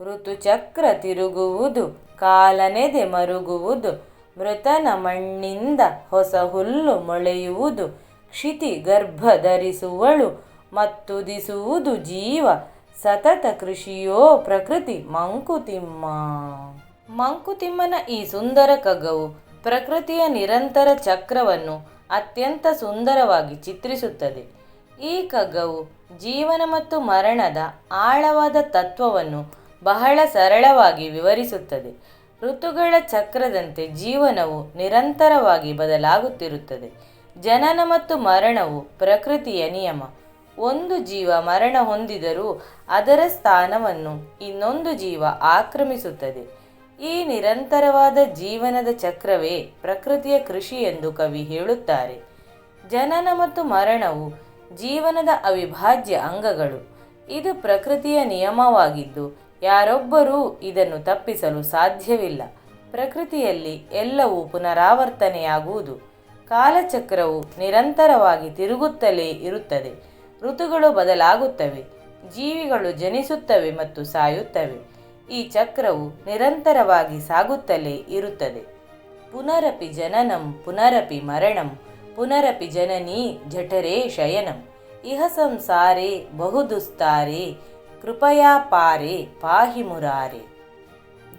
ಋತುಚಕ್ರ ತಿರುಗುವುದು ಕಾಲನೆದೆ ಮರುಗುವುದು, ಮೃತನ ಮಣ್ಣಿಂದ ಹೊಸ ಹುಲ್ಲು ಮೊಳೆಯುವುದು, ಕ್ಷಿತಿ ಗರ್ಭ ಧರಿಸುವಳು ಮತ್ತುದಿಸುವುದು ಜೀವ, ಸತತ ಕೃಷಿಯೋ ಪ್ರಕೃತಿ ಮಂಕುತಿಮ್ಮ. ಮಂಕುತಿಮ್ಮನ ಈ ಸುಂದರ ಕಗ್ಗವು ಪ್ರಕೃತಿಯ ನಿರಂತರ ಚಕ್ರವನ್ನು ಅತ್ಯಂತ ಸುಂದರವಾಗಿ ಚಿತ್ರಿಸುತ್ತದೆ. ಈ ಕಗ್ಗವು ಜೀವನ ಮತ್ತು ಮರಣದ ಆಳವಾದ ತತ್ವವನ್ನು ಬಹಳ ಸರಳವಾಗಿ ವಿವರಿಸುತ್ತದೆ. ಋತುಗಳ ಚಕ್ರದಂತೆ ಜೀವನವು ನಿರಂತರವಾಗಿ ಬದಲಾಗುತ್ತಿರುತ್ತದೆ. ಜನನ ಮತ್ತು ಮರಣವು ಪ್ರಕೃತಿಯ ನಿಯಮ. ಒಂದು ಜೀವ ಮರಣ ಹೊಂದಿದರೂ ಅದರ ಸ್ಥಾನವನ್ನು ಇನ್ನೊಂದು ಜೀವ ಆಕ್ರಮಿಸುತ್ತದೆ. ಈ ನಿರಂತರವಾದ ಜೀವನದ ಚಕ್ರವೇ ಪ್ರಕೃತಿಯ ಕೃಷಿ ಎಂದು ಕವಿ ಹೇಳುತ್ತಾರೆ. ಜನನ ಮತ್ತು ಮರಣವು ಜೀವನದ ಅವಿಭಾಜ್ಯ ಅಂಗಗಳು. ಇದು ಪ್ರಕೃತಿಯ ನಿಯಮವಾಗಿದ್ದು ಯಾರೊಬ್ಬರೂ ಇದನ್ನು ತಪ್ಪಿಸಲು ಸಾಧ್ಯವಿಲ್ಲ. ಪ್ರಕೃತಿಯಲ್ಲಿ ಎಲ್ಲವೂ ಪುನರಾವರ್ತನೆಯಾಗುವುದು. ಕಾಲಚಕ್ರವು ನಿರಂತರವಾಗಿ ತಿರುಗುತ್ತಲೇ ಇರುತ್ತದೆ. ಋತುಗಳು ಬದಲಾಗುತ್ತವೆ. ಜೀವಿಗಳು ಜನಿಸುತ್ತವೆ ಮತ್ತು ಸಾಯುತ್ತವೆ. ಈ ಚಕ್ರವು ನಿರಂತರವಾಗಿ ಸಾಗುತ್ತಲೇ ಇರುತ್ತದೆ. ಪುನರಪಿ ಜನನಂ, ಪುನರಪಿ ಮರಣಂ, ಪುನರಪಿ ಜನನೀ ಜಠರೇ ಶಯನಂ. ಇಹ ಸಂಸಾರೇ ಬಹುದುಸ್ತಾರೆ ಕೃಪಯಾ ಪಾರೆ, ಪಾಹಿ ಮುರಾರೆ.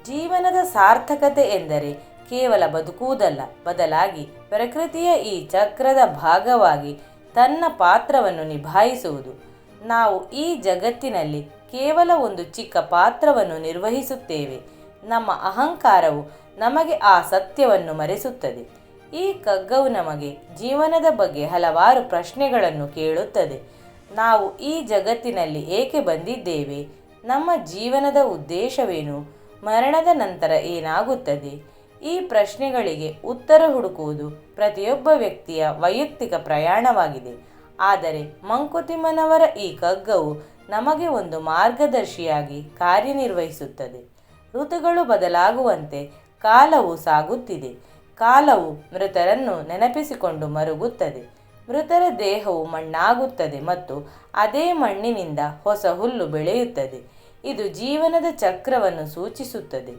ಜೀವನದ ಸಾರ್ಥಕತೆ ಎಂದರೆ ಕೇವಲ ಬದುಕುವುದಲ್ಲ, ಬದಲಾಗಿ ಪ್ರಕೃತಿಯ ಈ ಚಕ್ರದ ಭಾಗವಾಗಿ ತನ್ನ ಪಾತ್ರವನ್ನು ನಿಭಾಯಿಸುವುದು. ನಾವು ಈ ಜಗತ್ತಿನಲ್ಲಿ ಕೇವಲ ಒಂದು ಚಿಕ್ಕ ಪಾತ್ರವನ್ನು ನಿರ್ವಹಿಸುತ್ತೇವೆ. ನಮ್ಮ ಅಹಂಕಾರವು ನಮಗೆ ಆ ಸತ್ಯವನ್ನು ಮರೆಸುತ್ತದೆ. ಈ ಕಗ್ಗವು ನಮಗೆ ಜೀವನದ ಬಗ್ಗೆ ಹಲವಾರು ಪ್ರಶ್ನೆಗಳನ್ನು ಕೇಳುತ್ತದೆ. ನಾವು ಈ ಜಗತ್ತಿನಲ್ಲಿ ಏಕೆ ಬಂದಿದ್ದೇವೆ? ನಮ್ಮ ಜೀವನದ ಉದ್ದೇಶವೇನು? ಮರಣದ ನಂತರ ಏನಾಗುತ್ತದೆ? ಈ ಪ್ರಶ್ನೆಗಳಿಗೆ ಉತ್ತರ ಹುಡುಕುವುದು ಪ್ರತಿಯೊಬ್ಬ ವ್ಯಕ್ತಿಯ ವೈಯಕ್ತಿಕ ಪ್ರಯಾಣವಾಗಿದೆ. ಆದರೆ ಮಂಕುತಿಮ್ಮನವರ ಈ ಕಗ್ಗವು ನಮಗೆ ಒಂದು ಮಾರ್ಗದರ್ಶಿಯಾಗಿ ಕಾರ್ಯನಿರ್ವಹಿಸುತ್ತದೆ. ಋತುಗಳು ಬದಲಾಗುವಂತೆ ಕಾಲವು ಸಾಗುತ್ತಿದೆ. ಕಾಲವು ಮೃತರನ್ನು ನೆನಪಿಸಿಕೊಂಡು ಮರುಗುತ್ತದೆ. ಮೃತರ ದೇಹವು ಮಣ್ಣಾಗುತ್ತದೆ ಮತ್ತು ಅದೇ ಮಣ್ಣಿನಿಂದ ಹೊಸ ಹುಲ್ಲು ಬೆಳೆಯುತ್ತದೆ. ಇದು ಜೀವನದ ಚಕ್ರವನ್ನು ಸೂಚಿಸುತ್ತದೆ.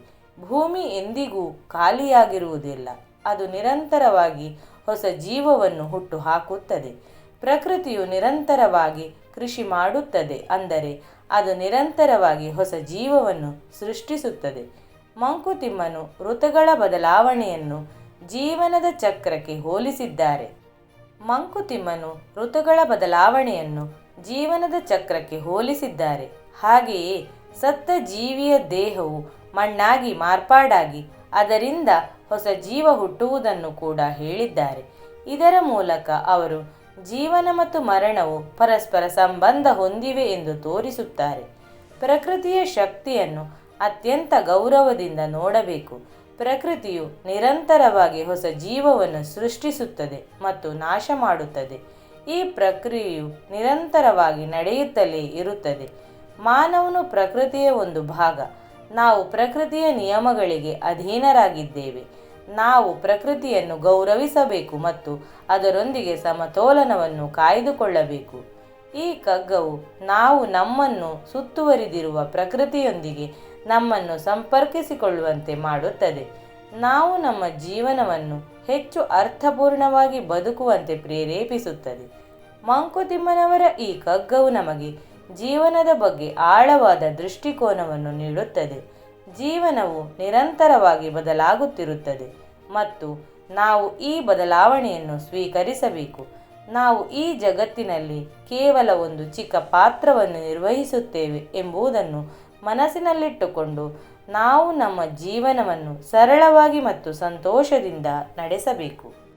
ಭೂಮಿ ಎಂದಿಗೂ ಖಾಲಿಯಾಗಿರುವುದಿಲ್ಲ. ಅದು ನಿರಂತರವಾಗಿ ಹೊಸ ಜೀವವನ್ನು ಹುಟ್ಟು ಹಾಕುತ್ತದೆ ಪ್ರಕೃತಿಯು ನಿರಂತರವಾಗಿ ಕೃಷಿ ಮಾಡುತ್ತದೆ ಅಂದರೆ ಅದು ನಿರಂತರವಾಗಿ ಹೊಸ ಜೀವವನ್ನು ಸೃಷ್ಟಿಸುತ್ತದೆ. ಮಂಕುತಿಮ್ಮನು ಋತುಗಳ ಬದಲಾವಣೆಯನ್ನು ಜೀವನದ ಚಕ್ರಕ್ಕೆ ಹೋಲಿಸಿದ್ದಾರೆ. ಮಂಕುತಿಮ್ಮನು ಋತುಗಳ ಬದಲಾವಣೆಯನ್ನು ಜೀವನದ ಚಕ್ರಕ್ಕೆ ಹೋಲಿಸಿದ್ದಾರೆ. ಹಾಗೆಯೇ ಸತ್ತ ಜೀವಿಯ ದೇಹವು ಮಣ್ಣಾಗಿ ಮಾರ್ಪಾಡಾಗಿ ಅದರಿಂದ ಹೊಸ ಜೀವ ಹುಟ್ಟುವುದನ್ನು ಕೂಡ ಹೇಳಿದ್ದಾರೆ. ಇದರ ಮೂಲಕ ಅವರು ಜೀವನ ಮತ್ತು ಮರಣವು ಪರಸ್ಪರ ಸಂಬಂಧ ಹೊಂದಿವೆ ಎಂದು ತೋರಿಸುತ್ತಾರೆ. ಪ್ರಕೃತಿಯ ಶಕ್ತಿಯನ್ನು ಅತ್ಯಂತ ಗೌರವದಿಂದ ನೋಡಬೇಕು. ಪ್ರಕೃತಿಯು ನಿರಂತರವಾಗಿ ಹೊಸ ಜೀವವನ್ನು ಸೃಷ್ಟಿಸುತ್ತದೆ ಮತ್ತು ನಾಶ ಮಾಡುತ್ತದೆ. ಈ ಪ್ರಕ್ರಿಯೆಯು ನಿರಂತರವಾಗಿ ನಡೆಯುತ್ತಲೇ ಇರುತ್ತದೆ. ಮಾನವನು ಪ್ರಕೃತಿಯ ಒಂದು ಭಾಗ. ನಾವು ಪ್ರಕೃತಿಯ ನಿಯಮಗಳಿಗೆ ಅಧೀನರಾಗಿದ್ದೇವೆ. ನಾವು ಪ್ರಕೃತಿಯನ್ನು ಗೌರವಿಸಬೇಕು ಮತ್ತು ಅದರೊಂದಿಗೆ ಸಮತೋಲನವನ್ನು ಕಾಯ್ದುಕೊಳ್ಳಬೇಕು. ಈ ಕಗ್ಗವು ನಾವು ನಮ್ಮನ್ನು ಸುತ್ತುವರಿದಿರುವ ಪ್ರಕೃತಿಯೊಂದಿಗೆ ನಮ್ಮನ್ನು ಸಂಪರ್ಕಿಸಿಕೊಳ್ಳುವಂತೆ ಮಾಡುತ್ತದೆ. ನಾವು ನಮ್ಮ ಜೀವನವನ್ನು ಹೆಚ್ಚು ಅರ್ಥಪೂರ್ಣವಾಗಿ ಬದುಕುವಂತೆ ಪ್ರೇರೇಪಿಸುತ್ತದೆ. ಮಂಕುತಿಮ್ಮನವರ ಈ ಕಗ್ಗವು ನಮಗೆ ಜೀವನದ ಬಗ್ಗೆ ಆಳವಾದ ದೃಷ್ಟಿಕೋನವನ್ನು ನೀಡುತ್ತದೆ. ಜೀವನವು ನಿರಂತರವಾಗಿ ಬದಲಾಗುತ್ತಿರುತ್ತದೆ ಮತ್ತು ನಾವು ಈ ಬದಲಾವಣೆಯನ್ನು ಸ್ವೀಕರಿಸಬೇಕು. ನಾವು ಈ ಜಗತ್ತಿನಲ್ಲಿ ಕೇವಲ ಒಂದು ಚಿಕ್ಕ ಪಾತ್ರವನ್ನು ನಿರ್ವಹಿಸುತ್ತೇವೆ ಎಂಬುದನ್ನು ಮನಸ್ಸಿನಲ್ಲಿಟ್ಟುಕೊಂಡು ನಾವು ನಮ್ಮ ಜೀವನವನ್ನು ಸರಳವಾಗಿ ಮತ್ತು ಸಂತೋಷದಿಂದ ನಡೆಸಬೇಕು.